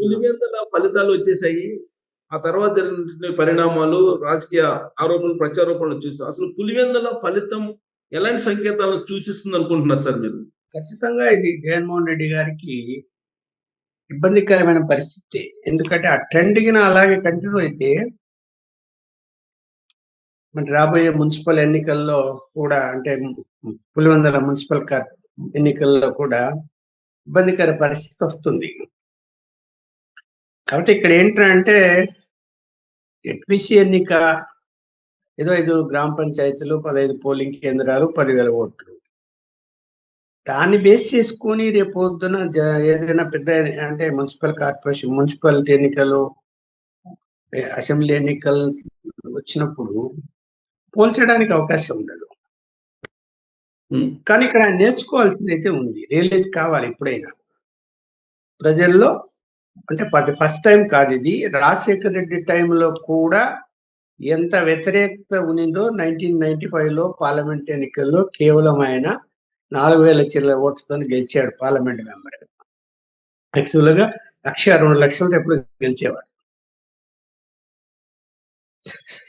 పులివెందుల ఫలితాలు వచ్చేసాయి. ఆ తర్వాత జరిగిన పరిణామాలు రాజకీయ ఆరోపణలు ప్రత్యారోపణలు చూసాం అసలు పులివెందుల ఫలితం ఎలాంటి సంకేతాలను సూచిస్తుంది అనుకుంటున్నారు సార్ మీరు? ఖచ్చితంగా ఇది జగన్మోహన్ రెడ్డి గారికి ఇబ్బందికరమైన పరిస్థితి. ఎందుకంటే ఆ ట్రెండ్ గిన అలాగే కంటిన్యూ అయితే మరి రాబోయే మున్సిపల్ ఎన్నికల్లో కూడా అంటే పులివెందుల మున్సిపల్ ఎన్నికల్లో కూడా ఇబ్బందికర పరిస్థితి వస్తుంది. కాబట్టి ఇక్కడ ఏంటంటే ఎట్విసి ఎన్నిక ఏదో ఐదు గ్రామ పంచాయతీలు పదహైదు పోలింగ్ కేంద్రాలు పదివేల ఓట్లు. దాన్ని బేస్ చేసుకొని రేపు పొద్దున ఏదైనా పెద్ద అంటే మున్సిపల్ కార్పొరేషన్ మున్సిపాలిటీ ఎన్నికలు అసెంబ్లీ ఎన్నికలు వచ్చినప్పుడు పోల్చడానికి అవకాశం ఉండదు. కానీ ఇక్కడ నేర్చుకోవాల్సింది అయితే ఉంది. రియలైజ్ కావాలి ఎప్పుడైనా ప్రజల్లో అంటే ఫస్ట్ టైం కాదు ఇది. రాజశేఖర్ రెడ్డి టైంలో కూడా ఎంత వ్యతిరేకత ఉన్నిందో నైన్టీన్ నైన్టీ ఫైవ్లో పార్లమెంట్ ఎన్నికల్లో కేవలం ఆయన నాలుగు వేల చిల్లర ఓట్లతో గెలిచాడు పార్లమెంట్ మెంబర్. యాక్చువల్గా లక్ష రెండు లక్షలతో ఎప్పుడు గెలిచేవాడు.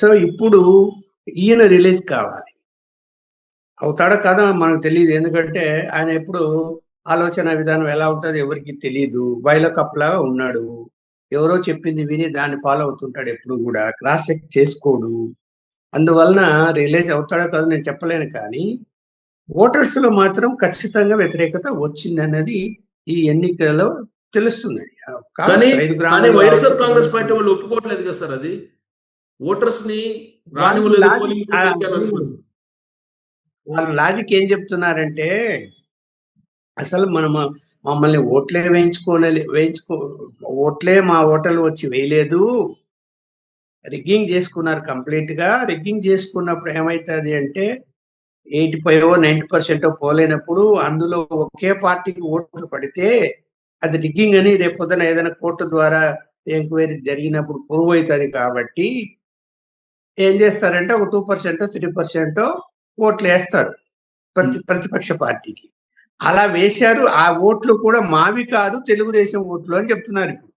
సో ఇప్పుడు ఈయన రిలీజ్ కావాలి. అవుతాడో కాదో మనకు తెలియదు ఎందుకంటే ఆయన ఎప్పుడు ఆలోచన విధానం ఎలా ఉంటుందో ఎవరికి తెలియదు బయలో కప్లాగా ఉన్నాడు. ఎవరో చెప్పింది విని దాన్ని ఫాలో అవుతుంటాడు ఎప్పుడు కూడా. క్రాస్ చెక్ చేసుకోడు. అందువలన రిలీజ్ అవుతాడో కాదో నేను చెప్పలేను కానీ ఓటర్స్లో మాత్రం ఖచ్చితంగా వ్యతిరేకత వచ్చింది అన్నది ఈ ఎన్నికల్లో తెలుస్తుంది. వైఎస్ఆర్ కాంగ్రెస్ పార్టీ వాళ్ళు ఒప్పుకోవట్లేదు కదా సార్ అది? ఓటర్స్ని. వాళ్ళ లాజిక్ ఏం చెప్తున్నారంటే అసలు మనం మమ్మల్ని ఓట్లే వేయించుకోలే వేయించుకో ఓట్లే మా ఓటర్లు వచ్చి వేయలేదు. రిగ్గింగ్ చేసుకున్నారు కంప్లీట్గా రిగ్గింగ్ చేసుకున్నప్పుడు ఏమవుతుంది అంటే ఎయిటీ ఫైవ్ నైన్టీ పర్సెంట్ పోలేనప్పుడు అందులో ఒకే పార్టీకి ఓట్లు పడితే అది రిగ్గింగ్ అని రేపు పొద్దున ఏదైనా కోర్టు ద్వారా ఎంక్వైరీ జరిగినప్పుడు ప్రూవ్ అవుతుంది కాబట్టి ఏం చేస్తారంటే ఒక టూ పర్సెంట్ త్రీ పర్సెంట్ ఓట్లు వేస్తారు ప్రతి ప్రతిపక్ష పార్టీకి. అలా వేశారు. ఆ ఓట్లు కూడా మావి కాదు తెలుగుదేశం ఓట్లు అని చెప్తున్నారు ఇప్పుడు.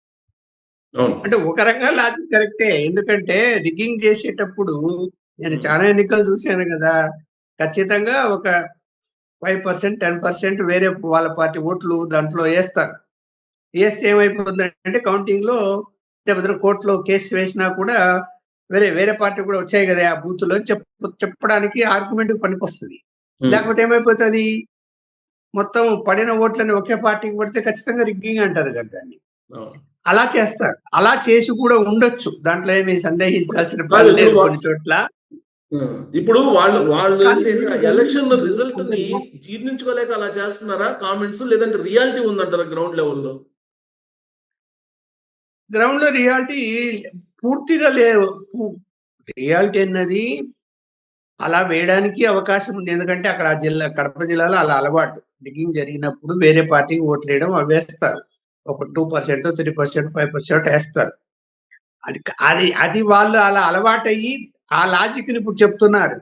అంటే ఒక రకంగా లాజిక్ కరెక్టే ఎందుకంటే రిగ్గింగ్ చేసేటప్పుడు నేను చాలా ఎన్నికలు చూశాను కదా. ఖచ్చితంగా ఒక ఫైవ్ పర్సెంట్ టెన్ పర్సెంట్ వేరే వాళ్ళ పార్టీ ఓట్లు దాంట్లో వేస్తారు. వేస్తే ఏమైపోతుందంటే కౌంటింగ్లో లేకపోతే కోర్టులో కేసు వేసినా కూడా వేరే వేరే పార్టీ కూడా వచ్చాయి కదా ఆ బూత్లో చెప్ప చెప్పడానికి ఆర్గ్యుమెంట్ పనికొస్తుంది. లేకపోతే ఏమైపోతుంది? మొత్తం పడిన ఓట్లని ఒకే పార్టీకి పడితే ఖచ్చితంగా రిగ్గింగ్ అంటారు కదా దాన్ని. అలా చేస్తారు. అలా చేసి కూడా ఉండొచ్చు. దాంట్లో ఏమి సందేహించాల్సిన పని లేదు కొన్ని చోట్ల. ఇప్పుడు వాళ్ళు వాళ్ళు ఎలక్షన్ రిజల్ట్ని జీర్ణించుకోలేక అలా చేస్తున్నారా? కామెంట్స్ లేదంటే రియాలిటీ ఉందంటారా గ్రౌండ్ లెవెల్లో గ్రౌండ్లో రియాలిటీ పూర్తిగా లేవు. రియాలిటీ అన్నది అలా వేయడానికి అవకాశం ఉంది. ఎందుకంటే అక్కడ ఆ జిల్లా కడప జిల్లాలో అలా అలవాటు. డిగ్గింగ్ జరిగినప్పుడు వేరే పార్టీకి ఓట్లు వేయడం అవి వేస్తారు ఒక two percent three percent five percent వేస్తారు. అది అది అది వాళ్ళు అలా అలవాటయ్యి ఆ లాజిక్ని ఇప్పుడు చెప్తున్నారు.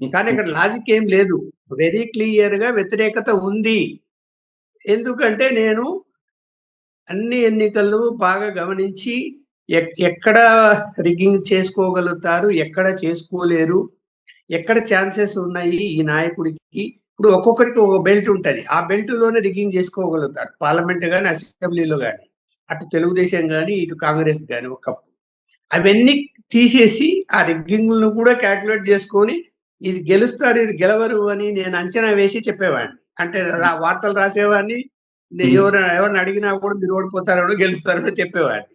కానీ ఇక్కడ లాజిక్ ఏం లేదు. వెరీ క్లియర్గా వ్యతిరేకత ఉంది. ఎందుకంటే నేను అన్ని ఎన్నికలు బాగా గమనించి ఎక్కడ రిగ్గింగ్ చేసుకోగలుగుతారు ఎక్కడ చేసుకోలేరు ఎక్కడ ఛాన్సెస్ ఉన్నాయి ఈ నాయకుడికి ఇప్పుడు ఒక్కొక్కరికి ఒక బెల్ట్ ఉంటది. ఆ బెల్ట్లోనే రిగ్గింగ్ చేసుకోగలుగుతారు. పార్లమెంట్ గాని అసెంబ్లీలో గాని అటు తెలుగుదేశం గాని ఇటు కాంగ్రెస్ గాని ఒకప్పుడు అవన్నీ తీసేసి ఆ రిగ్గింగ్ను కూడా క్యాల్కులేట్ చేసుకొని ఇది గెలుస్తారు ఇది గెలవరు అని నేను అంచనా వేసి చెప్పేవాడిని. అంటే వార్తలు రాసేవాడిని. ఎవరు ఎవరిని అడిగినా కూడా మీరు ఓడిపోతారో గెలుస్తారో చెప్పేవాడిని.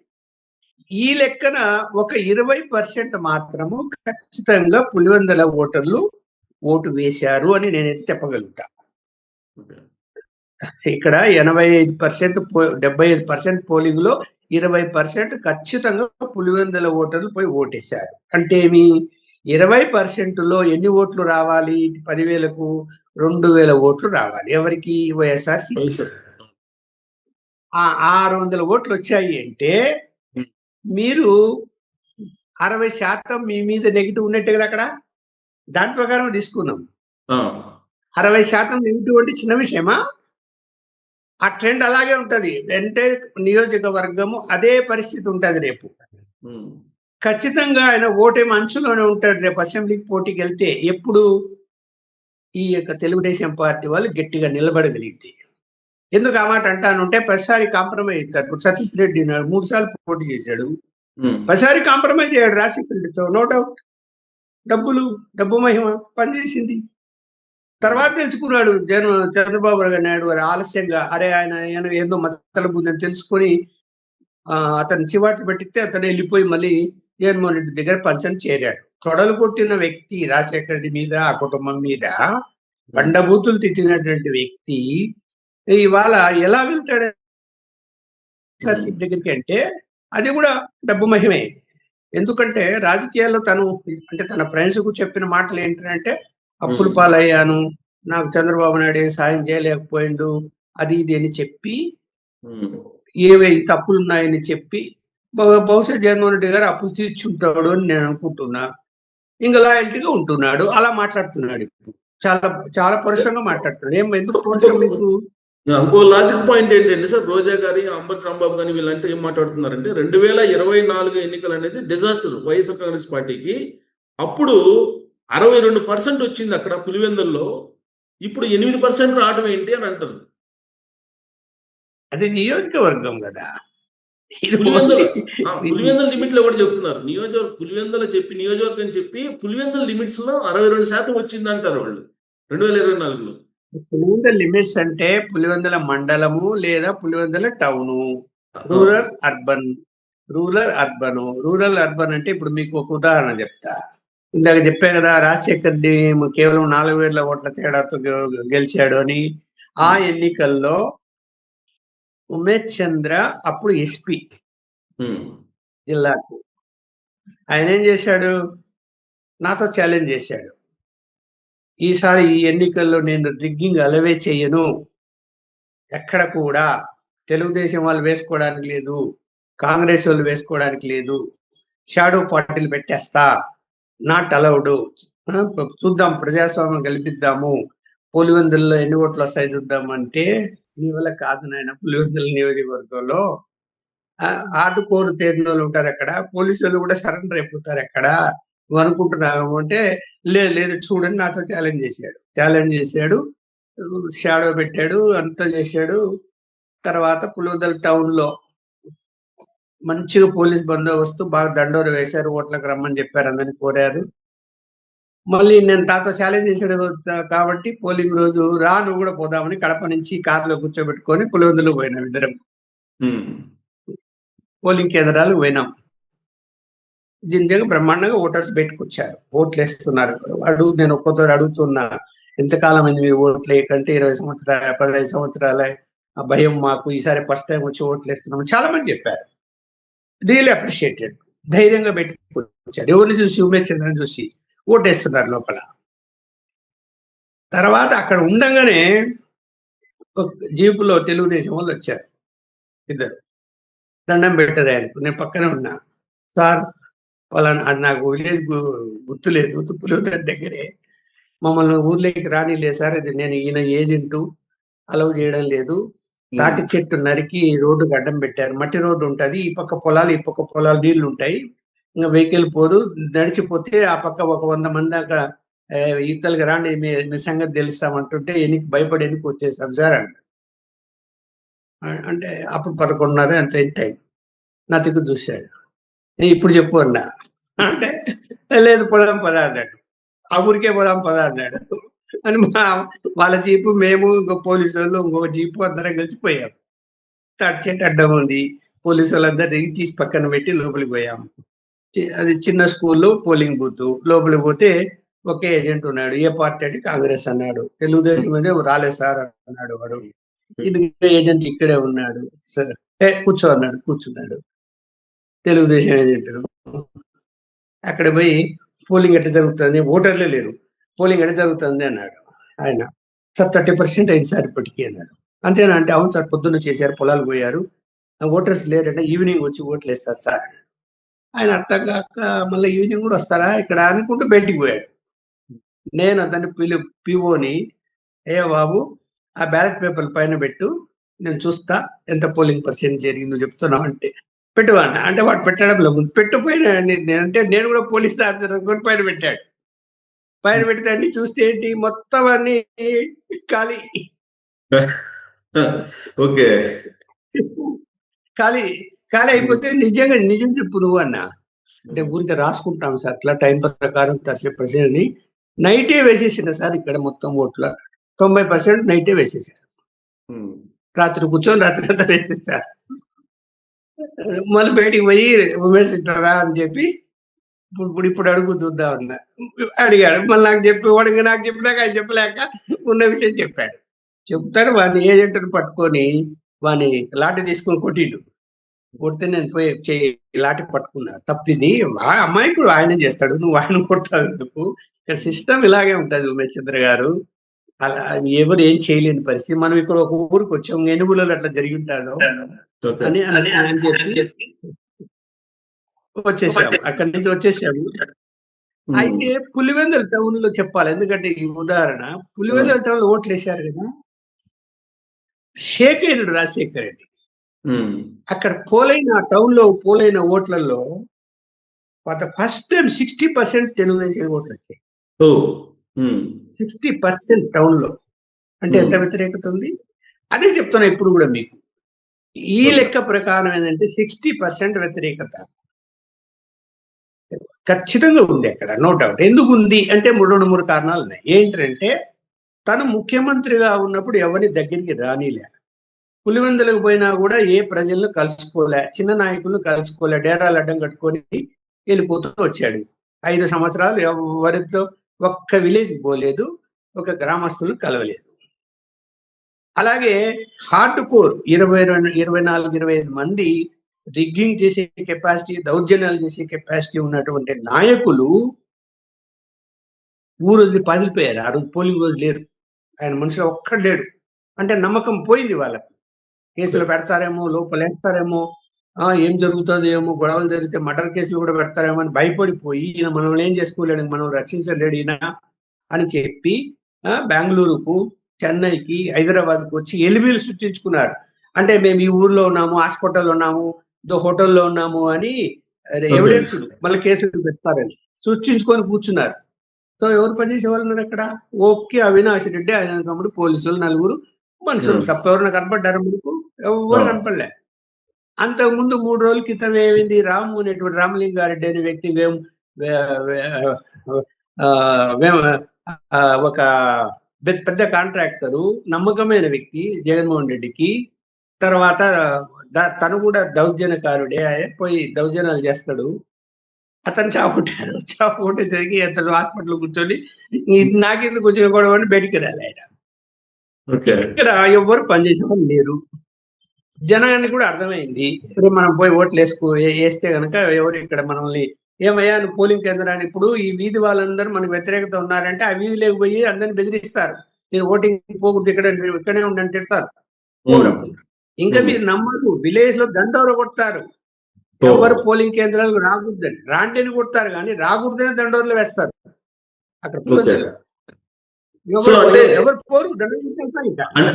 ఈ లెక్కన ఒక ఇరవై పర్సెంట్ మాత్రము ఖచ్చితంగా పులివెందల ఓటర్లు ఓటు వేశారు అని నేనైతే చెప్పగలుగుతా. ఇక్కడ ఎనభై ఐదు పర్సెంట్ డెబ్బై ఐదు పర్సెంట్ పోలింగ్లో ఇరవై పర్సెంట్ ఖచ్చితంగా పులివెందుల ఓటర్లు పోయి ఓటేశారు. అంటే ఏమి? ఇరవై పర్సెంట్లో ఎన్ని ఓట్లు రావాలి? పదివేలకు రెండు వేల ఓట్లు రావాలి. ఎవరికి? వైఎస్ఆర్. ఆరు వందల ఓట్లు వచ్చాయి అంటే. మీరు అరవై శాతం మీ మీద నెగిటివ్ ఉన్నట్టు కదా అక్కడ? దాని ప్రకారం తీసుకున్నాం. అరవై శాతం నెగిటివ్ అంటే చిన్న విషయమా? ఆ ట్రెండ్ అలాగే ఉంటది. అంటే నియోజకవర్గము అదే పరిస్థితి ఉంటది రేపు. ఖచ్చితంగా ఆయన ఓటమి అంచులోనే ఉంటాడు రేపు అసెంబ్లీకి పోటీకి వెళ్తే ఎప్పుడు ఈ యొక్క తెలుగుదేశం పార్టీ వాళ్ళు గట్టిగా నిలబడగలిగితే. ఎందుకు ఆ మాట అంటానంటే ప్రతిసారి కాంప్రమైజ్ అవుతారు. ఇప్పుడు సతీష్ రెడ్డి మూడు సార్లు పోటీ చేశాడు. ప్రతిసారి కాంప్రమైజ్ అయ్యాడు రాజశేఖర రెడ్డితో నో డౌట్. డబ్బులు డబ్బు మహిమ పనిచేసింది. తర్వాత తెలుసుకున్నాడు జగన్ చంద్రబాబు నాయుడు గారు ఆలస్యంగా అరే ఆయన ఆయన ఏదో మతల తెలుసుకొని అతను చివాట్లు పెట్టితే అతను వెళ్ళిపోయి మళ్ళీ జగన్మోహన్ రెడ్డి దగ్గర పంచం చేరాడు. తొడలు కొట్టిన వ్యక్తి రాజశేఖర రెడ్డి మీద ఆ కుటుంబం మీద బండబూతులు తిట్టినటువంటి వ్యక్తి ఇవాళ ఎలా వెళ్తాడు? దగ్గరికి అంటే అది కూడా డబ్బు మహిమే. ఎందుకంటే రాజకీయాల్లో తను అంటే తన ఫ్రెండ్స్కు చెప్పిన మాటలు ఏంటంటే అప్పులు. పాలయ్యాను నాకు చంద్రబాబు నాయుడు ఏం సాయం చేయలేకపోయిండు అది ఇది అని చెప్పి ఏవే తప్పులు ఉన్నాయని చెప్పి బహు- బహుశా జగన్మోహన్ రెడ్డి గారు అప్పులు తీర్చుంటాడు అని నేను అనుకుంటున్నా. ఇంకా లాయల్టీగా ఉంటున్నాడు. అలా మాట్లాడుతున్నాడు ఇప్పుడు. చాలా చాలా పరుషంగా మాట్లాడుతున్నాడు. ఏం ఎందుకు పరుషం మీకు? ఇంకో లాజిక్ పాయింట్ ఏంటంటే సార్ రోజా గారి అంబటి రాంబాబు గారి వీళ్ళంటే ఏం మాట్లాడుతున్నారంటే రెండు వేల ఇరవై నాలుగు ఎన్నికలు అనేది డిజాస్టర్ వైఎస్ఆర్ కాంగ్రెస్ పార్టీకి. అప్పుడు అరవై రెండు పర్సెంట్ వచ్చింది అక్కడ పులివెందుల్లో. ఇప్పుడు ఎనిమిది పర్సెంట్ రావడం ఏంటి అని అంటారు. అది నియోజకవర్గం కదా. పులివెందుల పులివెందుల లిమిట్లో కూడా చెప్తున్నారు? నియోజకవర్గం పులివెందుల చెప్పి నియోజకవర్గం చెప్పి పులివెందుల లిమిట్స్లో అరవై రెండు శాతం వచ్చింది అంటారు వాళ్ళు. రెండు వేల ఇరవై నాలుగులో. పులివెందుల లిమిట్స్ అంటే పులివెందుల మండలము లేదా Pulivendula town. Rural urban rural urban. Rural urban అంటే ఇప్పుడు మీకు ఒక ఉదాహరణ చెప్తా. ఇందాక చెప్పా కదా రాజశేఖర్ కేవలం నాలుగు వేల ఓట్ల తేడాతో గెలిచాడు అని. ఆ ఎన్నికల్లో ఉమేష్ చంద్ర అప్పుడు ఎస్పీ జిల్లాకు. ఆయన ఏం చేశాడు? నాతో ఛాలెంజ్ చేశాడు. ఈసారి ఈ ఎన్నికల్లో నేను రిగ్గింగ్ అలవే చేయను. ఎక్కడ కూడా తెలుగుదేశం వాళ్ళు వేసుకోవడానికి లేదు. కాంగ్రెస్ వాళ్ళు వేసుకోవడానికి లేదు. షాడో పార్టీలు పెట్టేస్తా. Not allowed. చూద్దాం ప్రజాస్వామ్యం కల్పిద్దాము. పులివెందుల్లో ఎన్ని ఓట్లు వస్తాయి చూద్దాం అంటే నీ వల్ల కాదు నాయన పులివెందుల నియోజకవర్గంలో. ఆ- ఆటుకోరు తేరిన వాళ్ళు ఉంటారు అక్కడ. పోలీసు వాళ్ళు కూడా సరెండర్ అయిపోతారు అక్కడ. నువ్వు అనుకుంటున్నావు అంటే లేదు లేదు చూడండి నాతో ఛాలెంజ్ చేశాడు. ఛాలెంజ్ చేశాడు షాడో పెట్టాడు అంతా చేశాడు. తర్వాత పులివెందుల టౌన్లో మంచిగా పోలీస్ బందోబస్తు బాగా దండోరు వేశారు ఓట్లకు రమ్మని చెప్పారు అందరిని కోరారు. మళ్ళీ నేను తాతో ఛాలెంజ్ చేశాడు కాబట్టి పోలింగ్ రోజు రా నువ్వు కూడా పోదామని కడప నుంచి కారులో కూర్చోబెట్టుకొని పులివెందులు పోయినాం ఇద్దరం. పోలింగ్ కేంద్రాలు పోయినాం. జింజగా బ్రహ్మాండంగా ఓటర్స్ పెట్టుకొచ్చారు ఓట్లు వేస్తున్నారు అడుగు నేను ఒక్కొక్కరు అడుగుతున్నా ఎంతకాలం అయింది మీ ఓట్లు వేయకంటే ఇరవై సంవత్సరాల పదహైదు సంవత్సరాల ఆ భయం మాకు ఈసారి ఫస్ట్ టైం వచ్చి ఓట్లు వేస్తున్నాం చాలా మంది చెప్పారు. Really appreciated. ధైర్యంగా పెట్టుకొచ్చారు ఎవరిని చూసి? ఉమేష్ చంద్రని చూసి ఓటేస్తున్నారు లోపల. తర్వాత అక్కడ ఉండగానే ఒక జీపులో తెలుగుదేశం వాళ్ళు వచ్చారు. ఇద్దరు. దండం పెట్టారు ఆయనకు. నేను పక్కనే ఉన్నా. సార్ వాళ్ళ అది నాకు విలేజ్ గుర్తు లేదు పులివెందుల దగ్గరే. మమ్మల్ని ఊర్లోకి రానిలేదు సార్. ఇది నేను ఈయన ఏజెంట్. అలౌ చేయడం లేదు. తాటి చెట్టు నరికి రోడ్డు అడ్డం పెట్టారు. మట్టి రోడ్డు ఉంటది. ఈ పక్క పొలాలు ఈ పక్క పొలాలు నీళ్ళు ఉంటాయి. ఇంకా వెహికల్ పోదు. నడిచిపోతే ఆ పక్క ఒక వంద మంది దాకా "ఏ, ఈతలకి రాండి. మీ మీ సంగతి తెలుస్తామంటుంటే ఎనికి భయపడి ఎనికి వచ్చేసాం సార్ అంట. అంటే అప్పుడు పదకొండున్నర అంత టైం? నా తిక్కు చూశాడు. "ఏ, ఇప్పుడు చెప్పు అన్నా. అంటే లేదు పోదాం పదా అన్నాడు. ఆ ఊరికే పోదాం పదా అన్నాడు. అని మా వాళ్ళ జీపు మేము ఇంకో పోలీసు వాళ్ళు ఇంకో జీపు అందరం కలిసి పోయాం. చెట్టు అడ్డం ఉంది. పోలీసు వాళ్ళందరినీ తీసి పక్కన పెట్టి లోపలికి పోయాం. అది చిన్న స్కూల్లో పోలింగ్ బూత్. లోపలికి పోతే ఒకే ఏజెంట్ ఉన్నాడు. ఏ పార్టీ అంటే కాంగ్రెస్ అన్నాడు. తెలుగుదేశం అంటే రాలేదు సార్ అన్నాడు వాడు. ఇది ఏజెంట్ ఇక్కడే ఉన్నాడు. సరే. కూర్చో అన్నాడు కూర్చున్నాడు. తెలుగుదేశం ఏజెంట్ అక్కడ పోయి పోలింగ్ ఎట్లా జరుగుతుంది? ఓటర్లే లేరు. పోలింగ్ ఎట్లా జరుగుతుంది? అన్నాడు ఆయన. సార్ థర్టీ పర్సెంట్ అయింది సార్ ఇప్పటికీ అన్నాడు. అంతేనా అంటే? అవును సార్ పొద్దున్న చేశారు పొలాలు పోయారు. ఓటర్స్ లేరంటే ఈవినింగ్ వచ్చి ఓట్లు వేస్తారు సార్ ఆయన అర్థం కాక మళ్ళీ ఈవినింగ్ కూడా వస్తారా ఇక్కడ అనుకుంటూ బయటికి పోయాడు. నేను అతన్ని పిలు పిఓని ఏ బాబు ఆ బ్యాలెట్ పేపర్ పైన పెట్టు నేను చూస్తా ఎంత పోలింగ్ పర్సెంట్ జరిగింది నువ్వు చెప్తున్నావు అంటే పెట్టువాడిన అంటే వాడు పెట్టడంలో ముందు పెట్టపోయినా అంటే నేను కూడా పోలీస్ ఆఫీసర్ అనుకొని పైన పెట్టాడు. పైన పెడితే అన్ని చూస్తే ఏంటి? మొత్తం అన్ని ఖాళీ. ఓకే. ఖాళీ ఖాళీ అయిపోతే నిజంగా నిజం చెప్పు నువ్వు అన్న. అంటే ఊరికే రాసుకుంటాం సార్. అట్లా టైం ప్రకారం తరచు ప్రజల్ని నైటే వేసేసిన సార్ ఇక్కడ మొత్తం ఓట్ల. తొంభై పర్సెంట్ నైటే వేసేసారు. రాత్రి కూర్చొని రాత్రి అంతా వేసేసారు. మళ్ళీ బయటికి పోయి ఉమేష్ తింటారా అని చెప్పి ఇప్పుడు ఇప్పుడు అడుగు చూద్దాం అన్న. అడిగాడు. మళ్ళీ నాకు చెప్పి వాడు నాకు చెప్పినాక ఆయన చెప్పలేక ఉన్న విషయం చెప్పాడు. చెప్తారు వాడిని ఏజెంట్ని పట్టుకొని వాని లాఠీ తీసుకొని కొట్టిండు. కొడితే నేను పోయి చేయి లాఠీ పట్టుకున్నా. తప్పిది ఆ ఇప్పుడు ఆయన చేస్తాడు. నువ్వు ఆయన కొడతావు ఎందుకు? ఇక్కడ సిస్టమ్ ఇలాగే ఉంటది ఉమేష్ చంద్ర గారు. అలా ఎవరు ఏం చేయలేని పరిస్థితి. మనం ఇక్కడ ఒక ఊరికి వచ్చాం ఎనుగులలో అట్లా జరిగి ఉంటాడు. అని అని అని చెప్పి వచ్చేసాము. అక్కడి నుంచి వచ్చేసాము. అయితే పులివెందుల టౌన్లో చెప్పాలి. ఎందుకంటే ఈ ఉదాహరణ పులివెందుల టౌన్లో ఓట్లు వేశారు కదా? శేఖరుడు రాజశేఖర్ రెడ్డి. అక్కడ పోలైన టౌన్లో పోలైన ఓట్లలో first time sixty percent Telugu Desam ఓట్లు వచ్చాయి. సిక్స్టీ పర్సెంట్ టౌన్లో అంటే ఎంత వ్యతిరేకత ఉంది అదే చెప్తున్నా ఇప్పుడు కూడా మీకు. ఈ లెక్క ప్రకారం ఏంటంటే సిక్స్టీ పర్సెంట్ వ్యతిరేకత. ఖచ్చితంగా ఉంది అక్కడ నో డౌట్. ఎందుకు ఉంది? అంటే మూడు రెండు మూడు కారణాలు ఉన్నాయి. ఏంటంటే తను ముఖ్యమంత్రిగా ఉన్నప్పుడు ఎవరిని దగ్గరికి రానిలే. పులివెందులకు పోయినా కూడా ఏ ప్రజలను కలుసుకోలే చిన్న నాయకులను కలుసుకోలే డేరాలు అడ్డం కట్టుకొని వెళ్ళిపోతూ వచ్చాడు. ఐదు సంవత్సరాలు ఎవరితో ఒక్క విలేజ్ పోలేదు ఒక గ్రామస్తులు కలవలేదు. అలాగే హార్డ్ కోర్ ఇరవై ఇరవై నాలుగు ఇరవై ఐదు మంది రిగ్గింగ్ చేసే కెపాసిటీ దౌర్జన్యాలు చేసే కెపాసిటీ ఉన్నటువంటి నాయకులు ఊరు వదిలి పదిలిపోయారు ఆ రోజు పోలింగ్ రోజు లేరు. ఆయన మనుషులు ఒక్కడు లేడు. అంటే నమ్మకం పోయింది వాళ్ళకు. కేసులు పెడతారేమో లోపలేస్తారేమో ఏం జరుగుతుందో ఏమో గొడవలు జరిగితే మర్డర్ కేసులు కూడా పెడతారేమో అని భయపడిపోయి ఈయన మనం ఏం చేసుకోలేడు మనం రక్షించలేడు ఈయన అని చెప్పి బెంగళూరుకు చెన్నైకి హైదరాబాద్కు వచ్చి ఎలిబీలు సృష్టించుకున్నారు. అంటే మేము ఈ ఊర్లో ఉన్నాము హాస్పిటల్లో ఉన్నాము ఇదో హోటల్లో ఉన్నాము అని ఎవిడెన్స్ మళ్ళీ కేసులు పెడతారని సృష్టించుకొని కూర్చున్నారు. సో ఎవరు పనిచేసే వాళ్ళు ఉన్నారు అక్కడ? ఓకే అవినాష్ రెడ్డి ఆయన తమ్ముడు పోలీసులు నలుగురు మనుషులు Hmm. తప్ప ఎవరైనా కనపడ్డారు మీకు ఎవరు Oh. కనపడలే. అంతకు ముందు మూడు రోజుల క్రితం ఏమైంది? రాము అనేటువంటి రామలింగారెడ్డి అనే వ్యక్తి ఆ, ఒక పెద్ద- కాంట్రాక్టరు నమ్మకమైన వ్యక్తి జగన్మోహన్ రెడ్డికి. తర్వాత తను కూడా దౌర్జన్యకారుడే పోయి దౌర్జన్యాలు చేస్తాడు. అతను చాపుకుంటారు చాపుకుంటే జరిగి అతను హాస్పిటల్ కూర్చొని "ఇది నాకెందుకు వచ్చిన గొడవ? అని బయటికి రాలి ఆయన. ఇక్కడ ఎవరు పనిచేసే వాళ్ళు లేరు. జనానికి కూడా అర్థమైంది. రేపు మనం పోయి ఓట్లు వేసుకో వేస్తే గనక ఎవరు ఇక్కడ మనల్ని ఏమయ్యా నువ్వు పోలింగ్ కేంద్రాన్ని ఇప్పుడు ఈ వీధి వాళ్ళందరూ మనకు వ్యతిరేకత ఉన్నారంటే ఆ వీధిలోకి పోయి అందరిని బెదిరిస్తారు. మీరు ఓటింగ్ పోకూడదు ఇక్కడ మీరు ఇక్కడే ఉండని తిడతారు. ఇంకా. మీరు నమ్మరు. విలేజ్లో దండోర కొడతారు. ఎవరు పోలింగ్ కేంద్రాలకు రాకూడదని రాంటిని కొడతారు కానీ రాకూడదని దండోర్లు వేస్తారు. అక్కడ ఎవరు పోరు ఇంకా అంటే